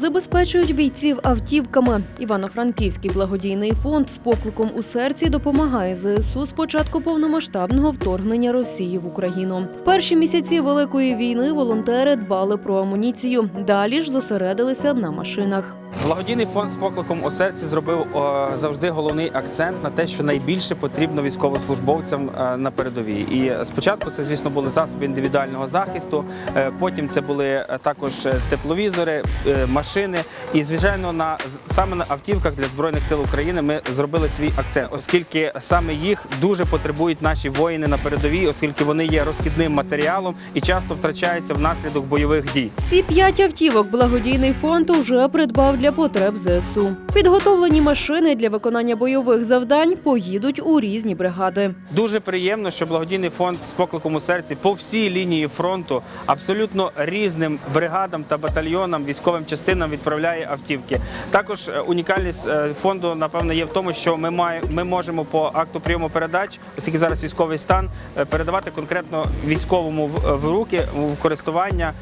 Забезпечують бійців автівками. Івано-Франківський благодійний фонд з покликом у серці допомагає ЗСУ з початку повномасштабного вторгнення Росії в Україну. В перші місяці великої війни волонтери дбали про амуніцію. Далі ж зосередилися на машинах. Благодійний фонд з покликом у серці зробив завжди головний акцент на те, що найбільше потрібно військовослужбовцям е, на передовій. І спочатку це, звісно, були засоби індивідуального захисту. е, Потім це були е, також тепловізори, машини. І звичайно, на саме на автівках для збройних сил України ми зробили свій акцент, оскільки саме їх дуже потребують наші воїни на передовій, оскільки вони є розхідним матеріалом і часто втрачаються внаслідок бойових дій. Ці п'ять автівок благодійний фонд уже придбав для потреб ЗСУ. Підготовлені машини для виконання бойових завдань поїдуть у різні бригади. Дуже приємно, що благодійний фонд з покликом у серці по всій лінії фронту абсолютно різним бригадам та батальйонам, військовим частинам відправляє автівки. Також е, унікальність е, фонду, напевно, є в тому, що ми має, ми можемо по акту прийому передач, оскільки зараз військовий стан, е, передавати конкретно військовому в, руки в користування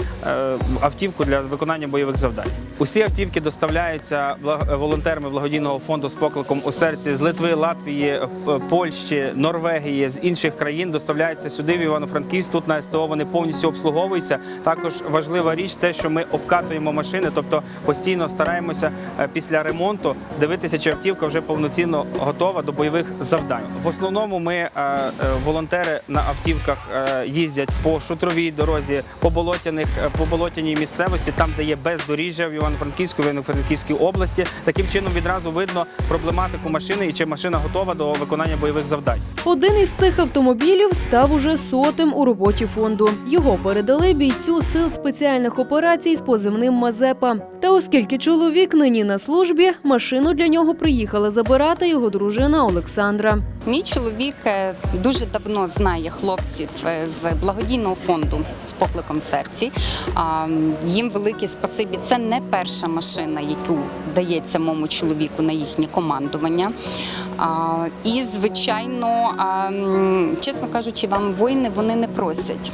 автівку для виконання бойових завдань. Усі автівки доставляються бла- волонтерами благодійного фонду з покликом у серці з Литви, Латвії, е, Польщі, Норвегії, з інших країн доставляються сюди в Івано-Франківськ. Тут на СТО вони повністю обслуговуються. Також важлива річ, те, що ми обкатуємо машини, тобто постійно стараємося е, після ремонту дивитися, чи автівка вже повноцінно готова до бойових завдань. В основному ми е, волонтери на автівках їздять по шутровій дорозі, по болотяних, по болотяній місцевості, там де є бездоріжжя в Івано-Франківську, Івано-Франківській області. Таким чином відразу видно проблематику машини і чи машина готова до виконання бойових завдань. Один із цих автомобілів став уже сотим у роботі фонду. Його передали бійцю сил спеціальних операцій з позивним Мазепа. Та оскільки чоловік нині на службі, машину для нього приїхала забирати його дружина Олександра. Мій чоловік е, дуже давно знає хлопців е, з благодійного фонду з покликом серці. Їм велике спасибі. Це не перша машина, яку дається моєму чоловіку на їхнє командування. І, звичайно, чесно кажучи, вам воїни вони не просять.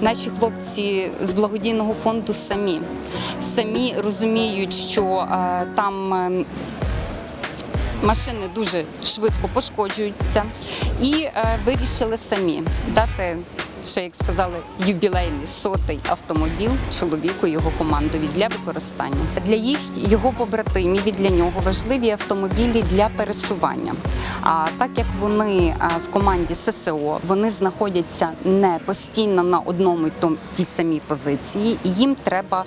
Наші хлопці з благодійного фонду самі самі розуміють, що е, там е, машини дуже швидко пошкоджуються і е, вирішили самі дати. Ще як сказали, юбілейний сотий автомобіль чоловіку його командові для використання. Для їх його побратимів і для нього важливі автомобілі для пересування. А так як вони в команді ССО вони знаходяться не постійно на одному й тій самій позиції, і їм треба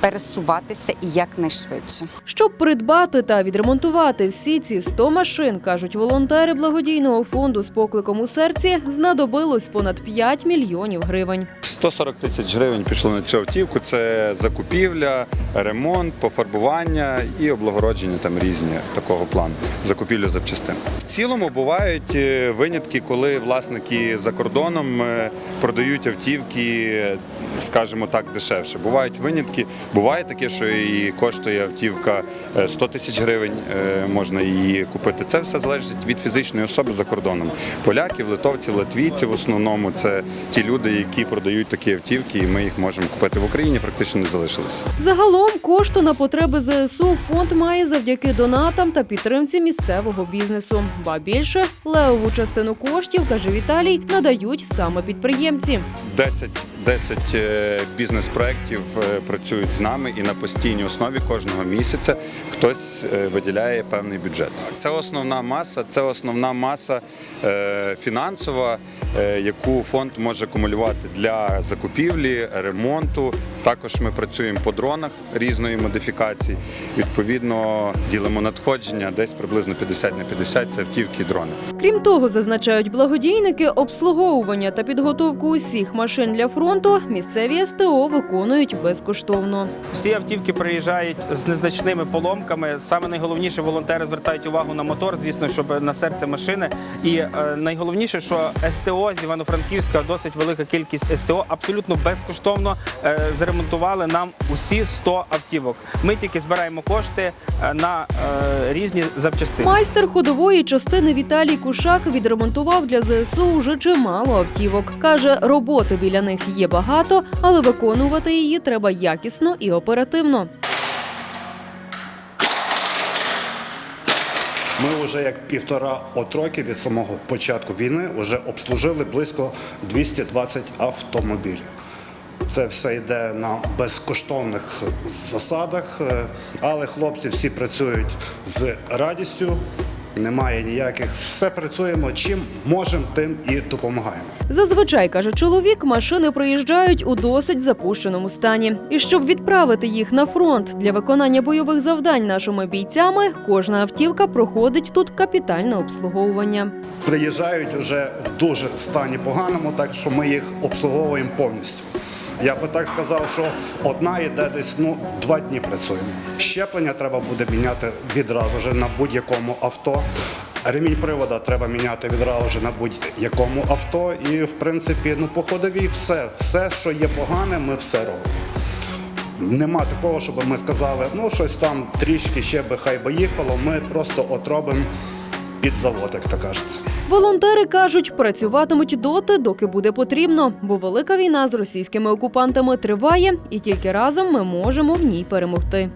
пересуватися і якнайшвидше. Щоб придбати та відремонтувати всі ці 100 машин, кажуть волонтери благодійного фонду з покликом у серці, знадобилось понад 5 мільйонів гривень. 140 тисяч гривень пішло на цю автівку. Це закупівля, ремонт, пофарбування і облагородження там різні такого плану. Закупівля запчастин. В цілому бувають е, винятки, коли власники за кордоном е, продають автівки, скажімо так, дешевше. Бувають винятки. Буває таке, що і коштує автівка е, 100 тисяч гривень, е, можна її купити. Це все залежить від фізичної особи за кордоном. Поляків, литовців, латвійці в основному це ті люди, які продають такі автівки, і ми їх можемо купити в Україні. Практично не залишилися. Загалом кошти на потреби ЗСУ фонд має завдяки донатам та підтримці місцевого бізнесу. Ба більше левову частину коштів, каже Віталій, надають саме підприємці. 10, 10 е, бізнес-проєктів е, працюють з нами і на постійній основі кожного місяця хтось е, виділяє певний бюджет. Це основна маса, це основна маса е, фінансова, е, яку фонд може акумулювати для закупівлі, ремонту. Також ми працюємо по дронах різної модифікації. Відповідно, ділимо надходження десь приблизно 50 на 50 це автівки і дрони. Крім того, зазначають благодійники, обслуговування та підготовку усіх машин для фронту місцеві СТО виконують безкоштовно. Всі автівки приїжджають з незначними поломками. Саме найголовніше волонтери звертають увагу на мотор, звісно, щоб на серце машини. І е, найголовніше, що СТО з Івано-Франківська досить велика кількість СТО абсолютно безкоштовно е, відремонтували нам усі 100 автівок. Ми тільки збираємо кошти е, на е, різні запчастини. Майстер ходової частини Віталій Кушак відремонтував для ЗСУ уже чимало автівок. Каже, роботи біля них є багато, але виконувати її треба якісно і оперативно. Ми вже як півтора от роки від самого початку війни вже обслужили близько 220 автомобілів. Це все йде на безкоштовних засадах, е, але хлопці всі працюють з радістю. Немає ніяких, все працюємо. Чим можемо, тим і допомагаємо. Зазвичай каже чоловік, машини приїжджають у досить запущеному стані. І щоб відправити їх на фронт для виконання бойових завдань нашими бійцями, кожна автівка проходить тут капітальне обслуговування. приїжджають вже в дуже стані поганому, так що ми їх обслуговуємо повністю. Я би так сказав, що одна йде десь ну, два дні працюємо. Щеплення треба буде міняти відразу ж на будь-якому авто. Ремінь привода треба міняти відразу на будь-якому авто. І в принципі, ну по ходовій все, все, що є погане, ми все робимо. Нема такого, щоб ми сказали, ну щось там трішки ще би хай би їхало. Ми просто от робимо під завод, як то кажеться. Волонтери кажуть, працюватимуть доти, доки буде потрібно, бо велика війна з російськими окупантами триває, і тільки разом ми можемо в ній перемогти.